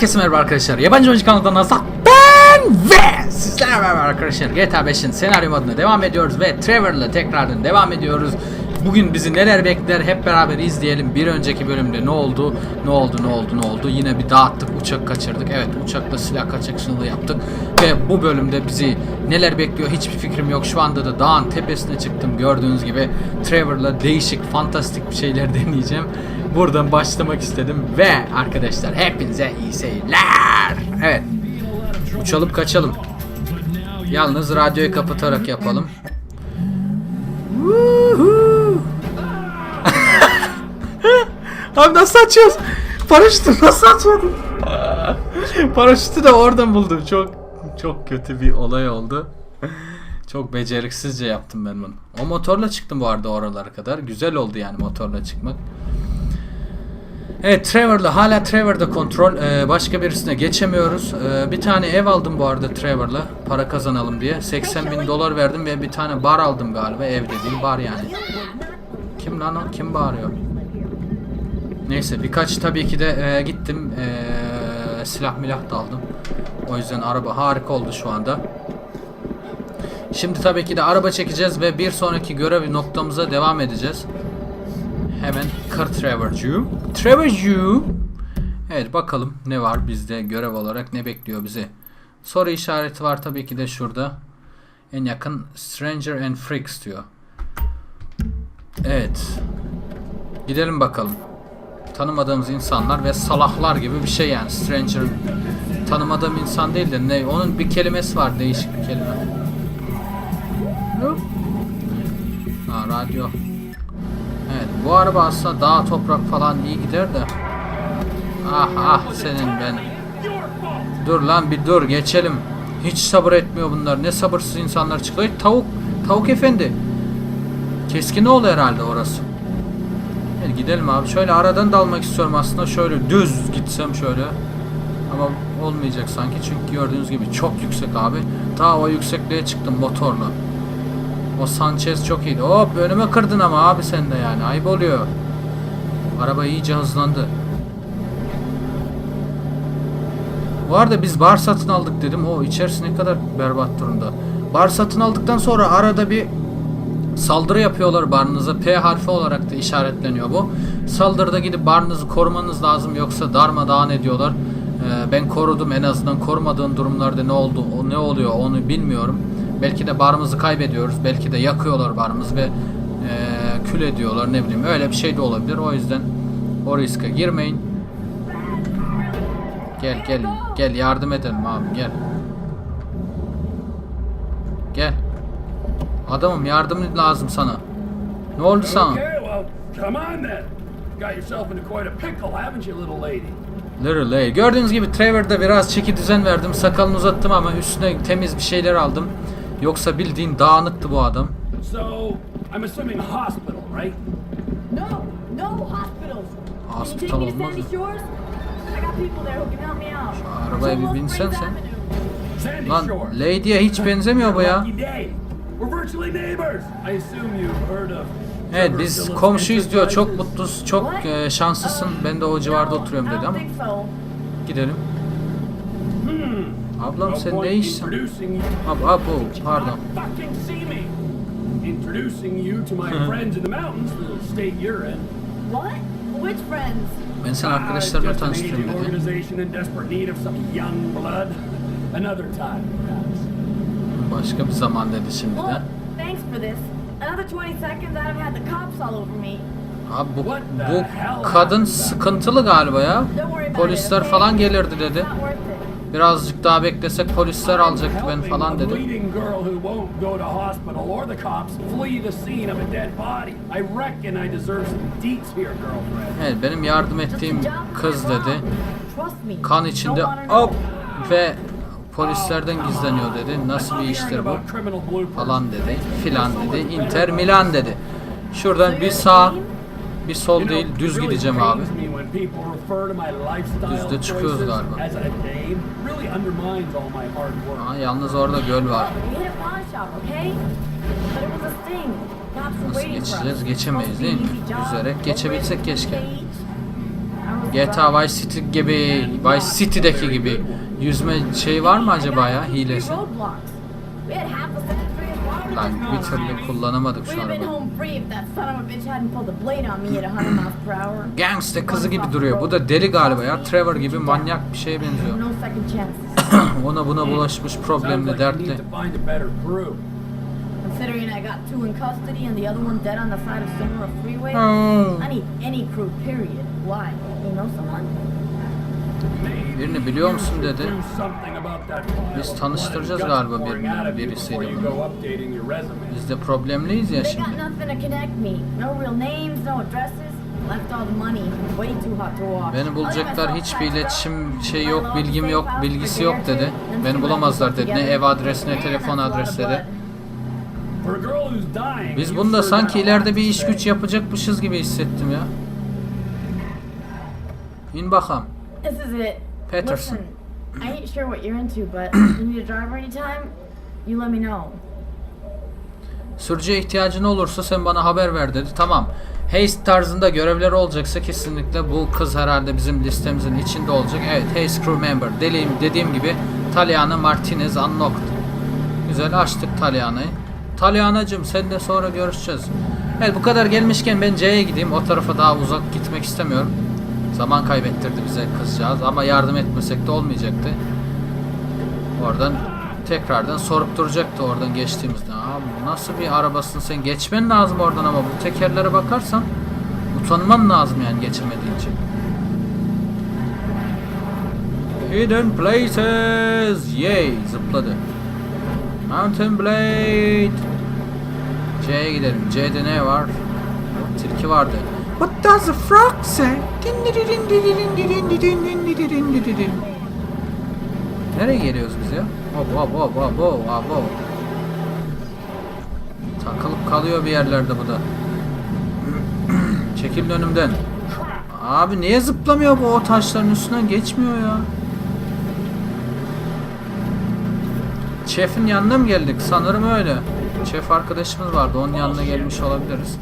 Herkese merhaba arkadaşlar. Yabancı Oyuncu kanalından Nazat ben ve sizlerle beraber arkadaşlar GTA 5'in senaryo moduna devam ediyoruz ve Trevor'la tekrardan devam ediyoruz. Bugün bizi neler bekler hep beraber izleyelim. Bir önceki bölümde ne oldu, ne oldu, ne oldu, ne oldu. Yine bir dağıttık, uçak kaçırdık. Evet uçakla silah kaçakçılığı yaptık. Ve bu bölümde bizi neler bekliyor hiçbir fikrim yok. Şu anda da dağın tepesine çıktım. Gördüğünüz gibi Trevor'la değişik, fantastik bir şeyler deneyeceğim. Buradan başlamak istedim ve arkadaşlar hepinize iyi seyirler. Evet. Uçalım kaçalım. Yalnız radyoyu kapatarak yapalım. Abi nasıl açıyoruz? Paraşütü nasıl açıyordum? Paraşütü de oradan buldum. Çok çok kötü bir olay oldu. Çok beceriksizce yaptım ben bunu. O motorla çıktım bu arada oralara kadar. Güzel oldu yani motorla çıkmak. Evet Trevor'la hala Trevor'da kontrol. Ee, başka birisine geçemiyoruz. Ee, bir tane ev aldım bu arada Trevor'la. Para kazanalım diye. 80 bin dolar verdim ve bir tane bar aldım galiba. Ev dediğim bar yani. Kim lan o? Kim bağırıyor? Neyse birkaç tabii ki de e, gittim. E, silah milah da aldım. O yüzden araba harika oldu şu anda. Şimdi tabii ki de araba çekeceğiz ve bir sonraki görev noktamıza devam edeceğiz. Hemen kır Trevor'cu. Trevor'cu. Evet bakalım ne var bizde görev olarak ne bekliyor bizi. Soru işareti var tabii ki de şurada. En yakın Stranger and Freaks diyor. Evet. Gidelim bakalım. Tanımadığımız insanlar ve salahlar gibi bir şey yani. Stranger tanımadığım insan değil de ne? Onun bir kelimesi var değişik bir kelime. Ha radyo. Evet bu araba aslında dağ toprak falan iyi gider de. Ah ah senin ben. Dur lan bir dur geçelim. Hiç sabır etmiyor bunlar. Ne sabırsız insanlar çıkıyor. Tavuk. Tavuk efendi. Keskin oğlu herhalde orası. Evet gidelim abi. Şöyle aradan dalmak istiyorum aslında. Şöyle düz gitsem şöyle. Ama olmayacak sanki. Çünkü gördüğünüz gibi çok yüksek abi. Daha o yüksekliğe çıktım motorla. O Sanchez çok iyiydi. Hop önüme kırdın ama abi sen de yani. Ayıp oluyor. Araba iyice hızlandı. Bu arada biz bar satın aldık dedim. O içerisi ne kadar berbat durumda. Bar satın aldıktan sonra arada bir saldırı yapıyorlar barınıza. P harfi olarak da işaretleniyor bu. Saldırıda gidip barınızı korumanız lazım yoksa darmadağın ediyorlar. Ee, ben korudum en azından korumadığın durumlarda ne oldu ne oluyor onu bilmiyorum. Belki de barımızı kaybediyoruz. Belki de yakıyorlar barımızı ve e, kül ediyorlar ne bileyim. Öyle bir şey de olabilir. O yüzden o riske girmeyin. Gel gel gel yardım edelim abi. Gel. Adamım yardım lazım sana. Ne oldu sana? Little lady? Gördüğünüz gibi Trevor'da biraz çeki düzen verdim. Sakalını uzattım ama üstüne temiz bir şeyler aldım. Yoksa bildiğin dağınıktı bu adam. So, I'm assuming hospital, right? No, no hospitals. Hospital olmaz Sandy mı? Shores? I got people there who can help me out. arabaya bir binsen sen. Lan. Lady'ye hiç benzemiyor bu ya. Lucky day. We're virtually neighbors. I assume you've heard of Evet biz komşuyuz diyor. Çok mutluyuz. Çok e, şanslısın. Ben de o civarda oturuyorum dedi ama. Gidelim. Hmm. Ablam sen ne işsin? Ab, ab, bu, pardon. Fucking see me. Introducing you to my friends in the mountains, the state you're in. What? Which friends? Ben seni Ah, arkadaşlarımla tanıştırayım aging dedi. Başka bir zaman dedi şimdi de. Well, thanks for this. Another 20 seconds, I'd have had the cops all over me. Abi bu, bu kadın sıkıntılı galiba ya. Polisler falan gelirdi dedi. Birazcık daha beklesek polisler alacaktı ben helping falan dedi. Evet benim yardım ettiğim kız dedi. Kan içinde hop ve polislerden gizleniyor dedi. Nasıl bir iştir bu? Falan dedi. Filan dedi. Inter Milan dedi. Şuradan bir sağ bir sol değil düz gideceğim abi. Düzde çıkıyoruz galiba. Aa, yalnız orada göl var. Nasıl geçeceğiz? Geçemeyiz değil mi? Yüzerek geçebilsek keşke. GTA Vice City gibi, Vice City'deki gibi yüzme şey var mı acaba ya hilesi? Lan bir türlü kullanamadık şu arabayı. home free if that son of a bitch hadn't pulled the blade on me at 100 miles per hour. Gangsta kızı gibi duruyor. Bu da deli galiba ya. Trevor gibi manyak bir şeye benziyor. Ona buna bulaşmış problemli, dertli. Considering I got two in custody and the other one dead on the side of Sonora Freeway, Hmm. I need any crew, period. Why? Know someone? Maybe Birini biliyor musun dedi. Biz tanıştıracağız galiba birini- birisiyle bunu. Biz de problemliyiz ya şimdi. Beni bulacaklar hiçbir iletişim şey yok, bilgim yok, bilgisi yok dedi. Beni bulamazlar dedi. Ne ev adresi ne telefon adresi dedi. Biz bunda sanki ileride bir iş güç yapacakmışız gibi hissettim ya. İn bakalım. This is it. Peterson. Listen, I ain't sure what you're into, but you need a driver anytime, you let me know. Sürücüye ihtiyacın olursa sen bana haber ver dedi. Tamam. Haste tarzında görevleri olacaksa kesinlikle bu kız herhalde bizim listemizin içinde olacak. Evet, Haste Crew Member. Dediğim, dediğim gibi Taliana Martinez Unlocked. Güzel açtık Taliana'yı. Taliana'cım seninle sonra görüşeceğiz. Evet bu kadar gelmişken ben C'ye gideyim. O tarafa daha uzak gitmek istemiyorum. Zaman kaybettirdi bize kızcağız ama yardım etmesek de olmayacaktı. Oradan tekrardan sorup duracaktı oradan geçtiğimizde. Abi nasıl bir arabasın sen geçmen lazım oradan ama bu tekerlere bakarsan utanman lazım yani geçemediğin için. Hidden places. Yay zıpladı. Mountain Blade. C'ye gidelim. C'de ne var? Tilki vardı. What does the frog say? Nereye geliyoruz biz ya? Hop hop hop hop hop hop. Takılıp kalıyor bir yerlerde bu da. Çekilin önümden. Abi niye zıplamıyor bu o taşların üstünden geçmiyor ya. Şefin yanına mı geldik? Sanırım öyle. Şef arkadaşımız vardı. Onun yanına gelmiş olabiliriz.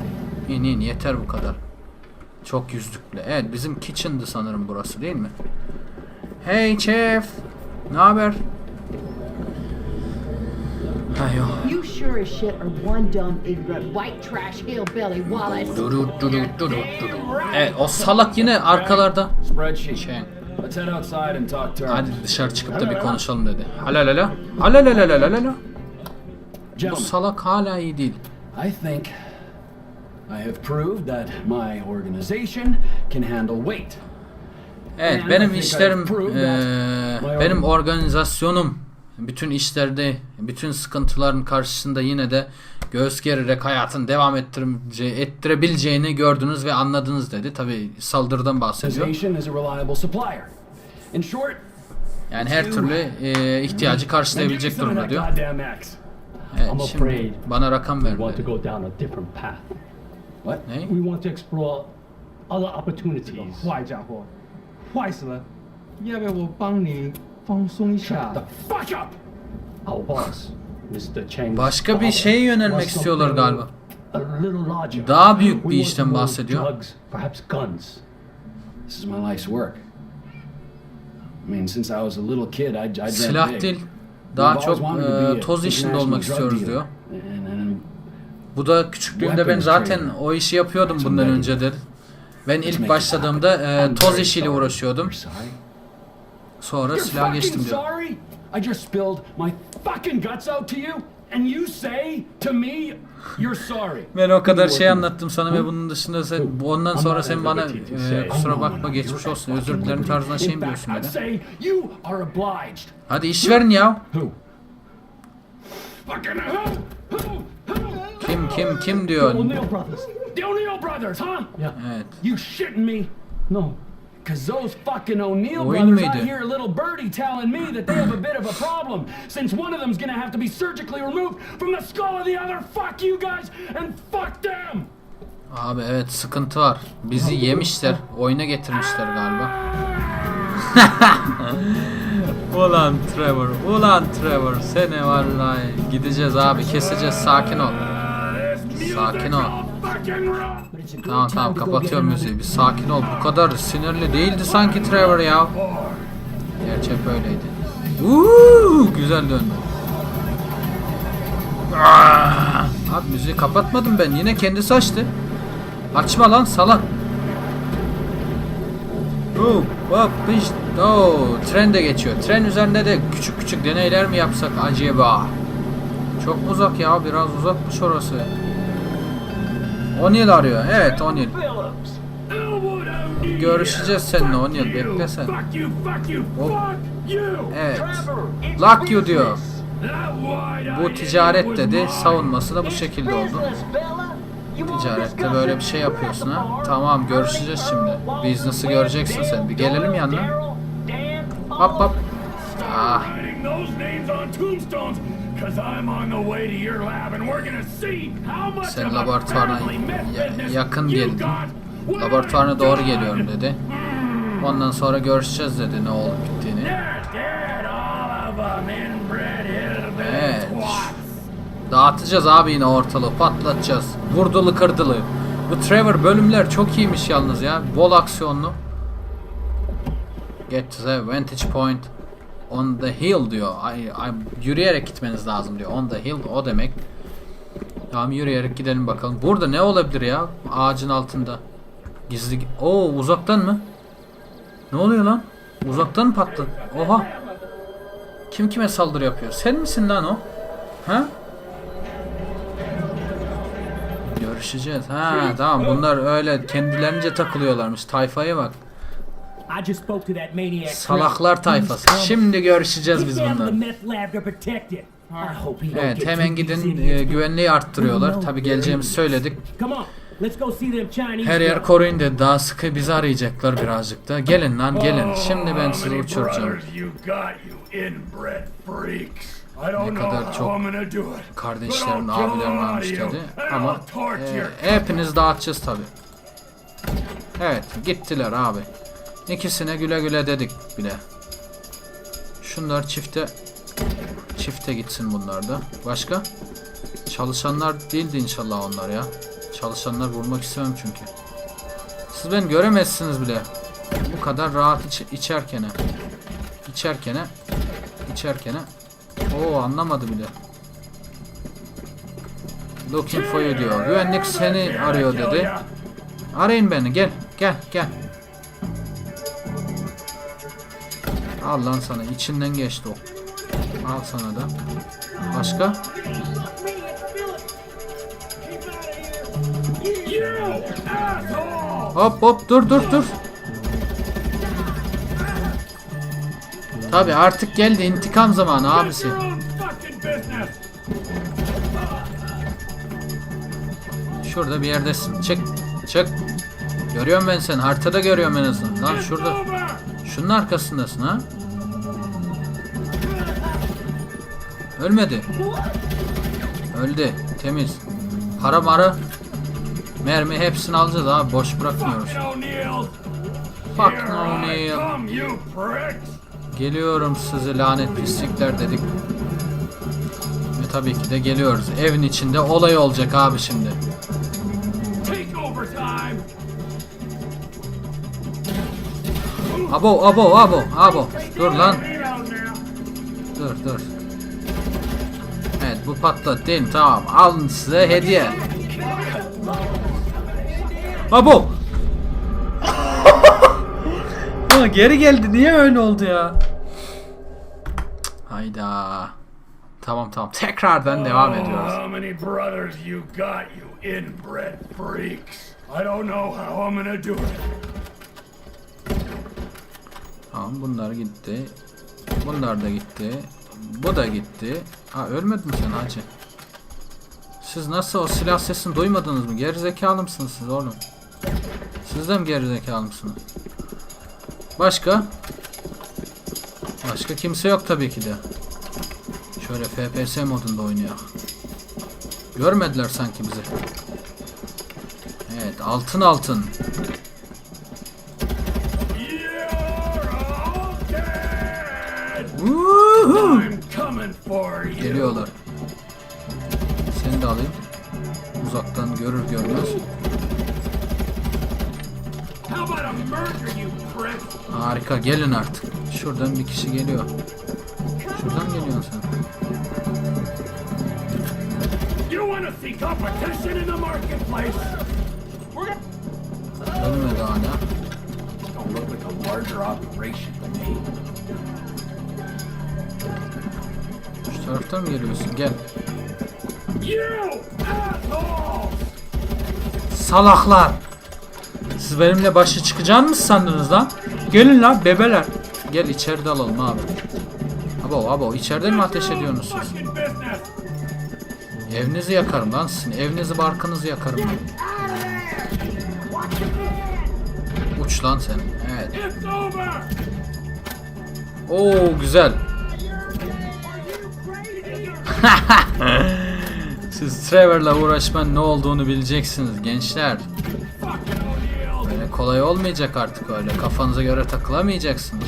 İn in yeter bu kadar. Çok yüzdükle. Evet bizim kitchen'dı sanırım burası değil mi? Hey şef. Ne haber? Hayo. You sure as shit are one dumb, ignorant, white trash hillbilly Wallace. Duru duru duru duru. Evet o salak yine arkalarda. Şey. Hadi dışarı çıkıp da bir konuşalım dedi. Halalala. Halalala. Bu salak hala iyi değil. I think I have proved that my organization can handle weight. Evet benim işlerim my benim organizasyonum bütün işlerde bütün sıkıntıların karşısında yine de göğüs gererek hayatını devam ettirebileceğini gördünüz ve anladınız dedi. Tabi saldırıdan bahsediyor. Yani her türlü eee, ihtiyacı karşılayabilecek durumda diyor. Evet, I'm şimdi bana rakam We What? Ne? We want to explore other opportunities. 坏家伙，坏死了！要不要我帮你放松一下 The？fuck up! Our boss, Mr. Cheng. Başka bir şeye yönelmek istiyorlar galiba. A little larger. Daha büyük bir We want işten more bahsediyor. Drugs, perhaps guns. This is my life's work. I mean, since I was a little kid, I, I dreamt Silah big. değil, We've daha always çok wanted to eee, be a toz işinde international olmak drug istiyoruz dealer. diyor. And, and bu da küçüklüğümde ben zaten o işi yapıyordum bundan önce dedi. Ben ilk başladığımda e, toz işiyle uğraşıyordum. Sonra silah geçtim diyor. sorry? I just spilled my fucking guts out to you, and you say to me you're sorry. Ben o kadar şey anlattım sana ve bunun dışında sen, ondan sonra sen bana e, kusura bakma geçmiş olsun özür dilerim tarzında şey mi diyorsun obliged. Hadi iş verin ya. Kim kim kim diyor. O'Neill brothers. The O'Neill brothers, huh? Yeah. Evet. You shitting me? No. Cause those fucking O'Neill brothers, hear a little birdie telling me that they have a bit of a problem, since one of them's gonna have to be surgically removed from the skull of the other. Fuck you guys and fuck them. Abi evet sıkıntı var. Bizi yemişler. Oyuna getirmişler galiba. ulan Trevor, ulan Trevor. Seni vallahi gideceğiz abi keseceğiz sakin ol. Sakin ol. Tamam tamam kapatıyorum müziği. Bir sakin ol. Bu kadar sinirli değildi sanki Trevor ya. Gerçi hep öyleydi. Uuu, güzel döndü. Ah! Abi müziği kapatmadım ben. Yine kendisi açtı. Açma lan salak. Hop hop piş. Oo, tren de geçiyor. Tren üzerinde de küçük küçük deneyler mi yapsak acaba? Çok uzak ya? Biraz uzakmış orası. O'Neill arıyor. Evet O'Neill. Görüşeceğiz seninle O'Neill. Bekle sen. Hop. Evet. Luck you diyor. Bu ticaret dedi. Savunması da bu şekilde oldu. Ticarette böyle bir şey yapıyorsun ha. Tamam görüşeceğiz şimdi. Business'ı göreceksin sen. Bir gelelim yanına. Hop hop. Ah. Writing those names on tombstones because I'm on the way to your lab and we're gonna see how much Sen laboratuvarına yakın diyelim. Laboratuvarına doğru geliyorum dedi. Ondan sonra görüşeceğiz dedi ne olup bittiğini. Evet. Dağıtacağız abi yine ortalığı patlatacağız. Vurdulu kırdılı. Bu Trevor bölümler çok iyiymiş yalnız ya. Bol aksiyonlu. Get to the vantage point on the hill diyor. Ay, ay, yürüyerek gitmeniz lazım diyor. On the hill o demek. Tamam yürüyerek gidelim bakalım. Burada ne olabilir ya? Ağacın altında. Gizli... Oo uzaktan mı? Ne oluyor lan? Uzaktan patladı? Oha. Kim kime saldırı yapıyor? Sen misin lan o? Ha? Görüşeceğiz. Ha tamam bunlar öyle kendilerince takılıyorlarmış. Tayfaya bak. Salaklar tayfası. Şimdi görüşeceğiz biz bunları. meth lab to protect it. I hope he don't Evet hemen gidin e, güvenliği arttırıyorlar. Tabi geleceğimizi söyledik. Come on, let's go see them Chinese. Her yer koruyun dedi. Daha sıkı bizi arayacaklar birazcık da. Gelin lan gelin. Şimdi ben sizi uçuracağım. brothers you got, you inbred freaks? I don't Ne know kadar how çok I'm gonna do it. Kardeşlerin, abilerin varmış dedi. Ama e, hepiniz dağıtacağız tabi. Evet gittiler abi. İkisine güle güle dedik bile. Şunlar çifte çifte gitsin bunlar da. Başka? Çalışanlar değildi inşallah onlar ya. Çalışanlar vurmak istemem çünkü. Siz beni göremezsiniz bile. Bu kadar rahat iç, içerkene. İçerkene. İçerkene. Oo anlamadı bile. Looking for you diyor. Güvenlik seni arıyor dedi. Arayın beni gel. Gel gel. Al lan sana içinden geçti o. Al sana da. Başka? Hop hop dur dur dur. Tabi artık geldi intikam zamanı abisi. Şurada bir yerdesin. Çık çık. Görüyorum ben seni. Haritada görüyorum en azından. Lan şurada. Şunun arkasındasın ha. Ölmedi. Öldü. Temiz. Para mara. Mermi hepsini alacağız abi. Boş bırakmıyoruz. Fuck O'Neill. No pricks. Geliyorum sizi lanet pislikler dedik. Ve tabii ki de geliyoruz. Evin içinde olay olacak abi şimdi. Abo abo abo abo. Dur lan. Dur dur. Bu patladı değil mi? Tamam. Alın size hediye. Abo. ya geri geldi. Niye öyle oldu ya? Hayda. Tamam tamam. Tekrardan devam ediyoruz. How many brothers you got, you inbred freaks? I don't know how I'm gonna do it. Tamam bunlar gitti. Bunlar da gitti. Bu da gitti. Ha ölmedin sen hacı. Siz nasıl o silah sesini duymadınız mı? Gerizekalı mısınız siz oğlum? Siz de mi gerizekalı mısınız? Başka? Başka kimse yok tabii ki de. Şöyle FPS modunda oynuyor. Görmediler sanki bizi. Evet altın altın. Geliyorlar. Seni de alayım. Uzaktan görür görmez. Harika gelin artık. Şuradan bir kişi geliyor. Şuradan geliyorsun sen. You want taraftan mı geliyorsun? Gel. Salaklar. Siz benimle başa çıkacağını mı sandınız lan? Gelin lan bebeler. Gel içeride alalım abi. Abo abo içeride mi ateş ediyorsunuz siz? Evinizi yakarım lan sizin. Evinizi barkınızı yakarım ben. Uç lan sen. Evet. Oo güzel. Siz Trevor'la uğraşmanın ne olduğunu bileceksiniz gençler. Böyle kolay olmayacak artık öyle. Kafanıza göre takılamayacaksınız.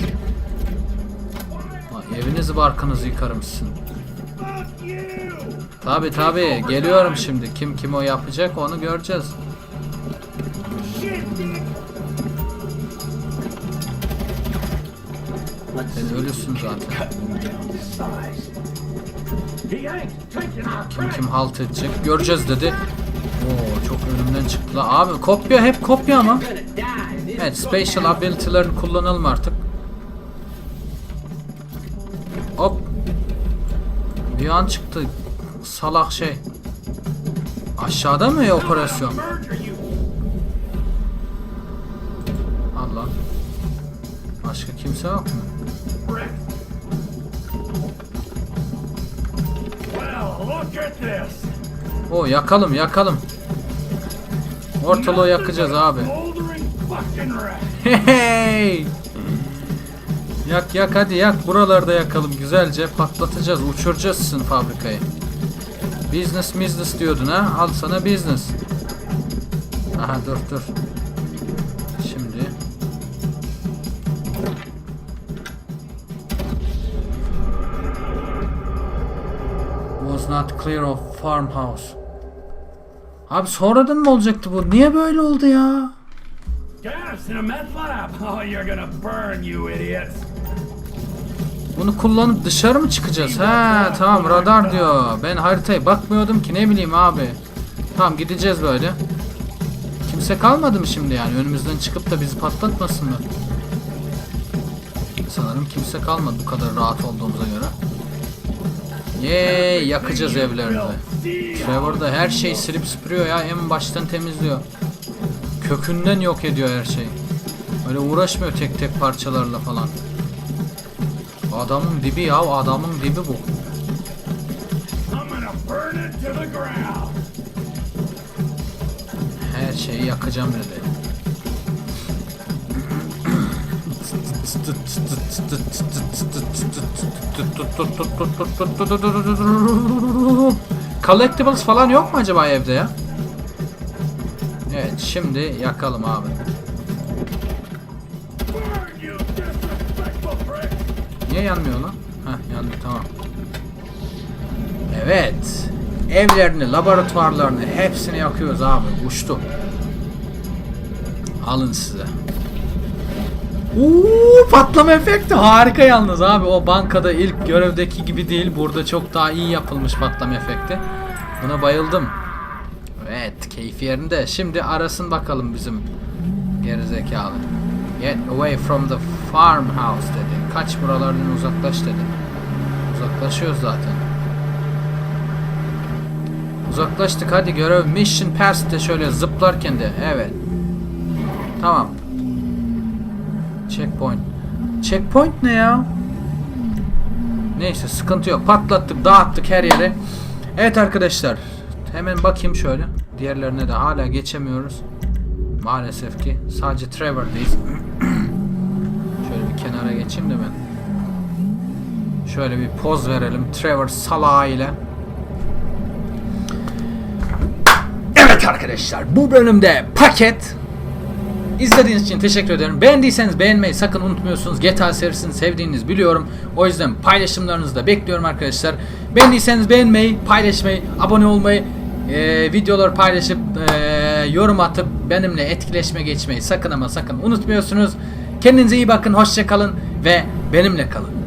Evinizi barkınızı yıkarım sizin. Tabi tabi geliyorum şimdi. Kim kim o yapacak onu göreceğiz. Sen ölüsün zaten. Kim kim halt edecek göreceğiz dedi. Oo çok önümden çıktı. Abi kopya hep kopya ama. Evet special ability'lerini kullanalım artık. Hop. Bir an çıktı. Salak şey. Aşağıda mı ya operasyon? Allah. Başka kimse yok mu? O yakalım yakalım. Ortalığı yakacağız abi. Hey! Yak yak hadi yak buralarda yakalım güzelce patlatacağız uçuracağız sizin fabrikayı. Business business diyordun ha al sana business. Aha dur dur. Clear of farmhouse. Abi sonradan mı olacaktı bu? Niye böyle oldu ya? Gas in a meth lab! Oh, you're gonna burn, you idiots! Bunu kullanıp dışarı mı çıkacağız? Ha tamam radar diyor. Ben haritaya bakmıyordum ki ne bileyim abi. Tamam gideceğiz böyle. Kimse kalmadı mı şimdi yani önümüzden çıkıp da bizi patlatmasınlar. Sanırım kimse kalmadı bu kadar rahat olduğumuza göre. Yeee yakacağız evlerini. Trevor da her şeyi silip süpürüyor ya en baştan temizliyor. Kökünden yok ediyor her şeyi. Öyle uğraşmıyor tek tek parçalarla falan. Adamın dibi ya adamın dibi bu. Her şeyi yakacağım dedi. Collectibles falan yok mu acaba evde ya? Evet şimdi yakalım abi. Niye yanmıyor lan? Heh yandı tamam. Evet. Evlerini, laboratuvarlarını hepsini yakıyoruz abi. Uçtu. Alın size. Uuu patlama efekti harika yalnız abi. O bankada ilk görevdeki gibi değil. Burada çok daha iyi yapılmış patlama efekti. Buna bayıldım. Evet keyfi yerinde. Şimdi arasın bakalım bizim gerizekalı. Get away from the farmhouse dedi. Kaç buralardan uzaklaş dedi. Uzaklaşıyoruz zaten. Uzaklaştık hadi görev mission passed de şöyle zıplarken de evet. Tamam. Checkpoint. Checkpoint ne ya? Neyse sıkıntı yok. Patlattık, dağıttık her yere. Evet arkadaşlar. Hemen bakayım şöyle. Diğerlerine de hala geçemiyoruz. Maalesef ki. Sadece Trevor'dayız. şöyle bir kenara geçeyim de ben. Şöyle bir poz verelim. Trevor Salah ile. Evet arkadaşlar bu bölümde paket İzlediğiniz için teşekkür ederim. Beğendiyseniz beğenmeyi sakın unutmuyorsunuz. GTA serisini sevdiğinizi biliyorum. O yüzden paylaşımlarınızı da bekliyorum arkadaşlar. Beğendiyseniz beğenmeyi, paylaşmayı, abone olmayı e, videoları paylaşıp e, yorum atıp benimle etkileşime geçmeyi sakın ama sakın unutmuyorsunuz. Kendinize iyi bakın, hoşça kalın ve benimle kalın.